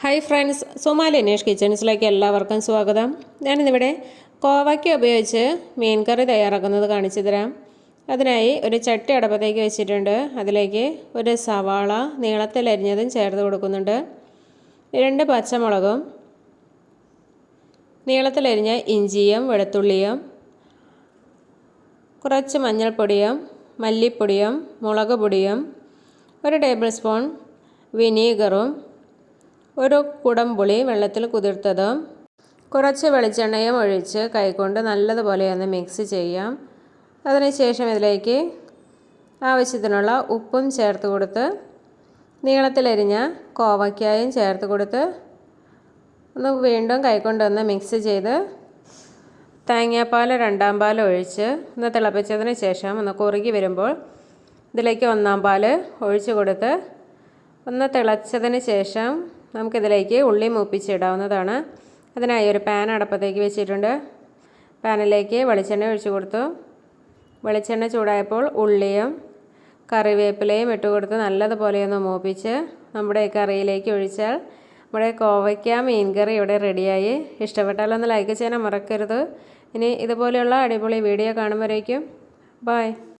Hi friends Somali Anesh കിച്ചൺസിലേക്ക് എല്ലാവർക്കും സ്വാഗതം. ഞാനിന്നിവിടെ കോവയ്ക്ക ഉപയോഗിച്ച് മീൻ കറി തയ്യാറാക്കുന്നത് കാണിച്ചു തരാം. അതിനായി ഒരു ചട്ടി അടപ്പത്തേക്ക് വെച്ചിട്ടുണ്ട്. അതിലേക്ക് ഒരു സവാള നീളത്തിലരിഞ്ഞതും ചേർത്ത് കൊടുക്കുന്നുണ്ട്. രണ്ട് പച്ചമുളകും നീളത്തിലരിഞ്ഞ ഇഞ്ചിയും വെളുത്തുള്ളിയും കുറച്ച് മഞ്ഞൾപ്പൊടിയും മല്ലിപ്പൊടിയും മുളക് പൊടിയും ഒരു ടേബിൾ സ്പൂൺ വിനീഗറും ഒരു കുടംപുളി വെള്ളത്തിൽ കുതിർത്തതും കുറച്ച് വെളിച്ചെണ്ണയും ഒഴിച്ച് കൈകൊണ്ട് നല്ലതുപോലെ ഒന്ന് മിക്സ് ചെയ്യാം. അതിനുശേഷം ഇതിലേക്ക് ആവശ്യത്തിനുള്ള ഉപ്പും ചേർത്ത് കൊടുത്ത് നീളത്തിലരിഞ്ഞ കോവയ്ക്കായും ചേർത്ത് കൊടുത്ത് ഒന്ന് വീണ്ടും കൈകൊണ്ടൊന്ന് മിക്സ് ചെയ്ത് തേങ്ങാപ്പാൽ രണ്ടാം പാൽ ഒഴിച്ച് ഒന്ന് തിളപ്പിച്ചതിന് ശേഷം ഒന്ന് കുറുകി വരുമ്പോൾ ഇതിലേക്ക് ഒന്നാം പാൽ ഒഴിച്ച് കൊടുത്ത് ഒന്ന് തിളച്ചതിന് ശേഷം നമുക്കിതിലേക്ക് ഉള്ളി മൂപ്പിച്ചിടാവുന്നതാണ് അതിനായി ഒരു പാൻ അടപ്പത്തേക്ക് വെച്ചിട്ടുണ്ട്. പാനിലേക്ക് വെളിച്ചെണ്ണ ഒഴിച്ചു കൊടുത്തു. വെളിച്ചെണ്ണ ചൂടായപ്പോൾ ഉള്ളിയും കറിവേപ്പിലയും ഇട്ട് കൊടുത്ത് നല്ലതുപോലെ ഒന്ന് മൂപ്പിച്ച് നമ്മുടെ കറിയിലേക്ക് ഒഴിച്ചാൽ നമ്മുടെ കോവയ്ക്ക മീൻ കറി ഇവിടെ റെഡിയായി. ഇഷ്ടപ്പെട്ടാലൊന്ന് ലൈക്ക് ചെയ്യാൻ മറക്കരുത്. ഇനി ഇതുപോലെയുള്ള അടിപൊളി വീഡിയോ കാണുമ്പോഴേക്കും. ബായ്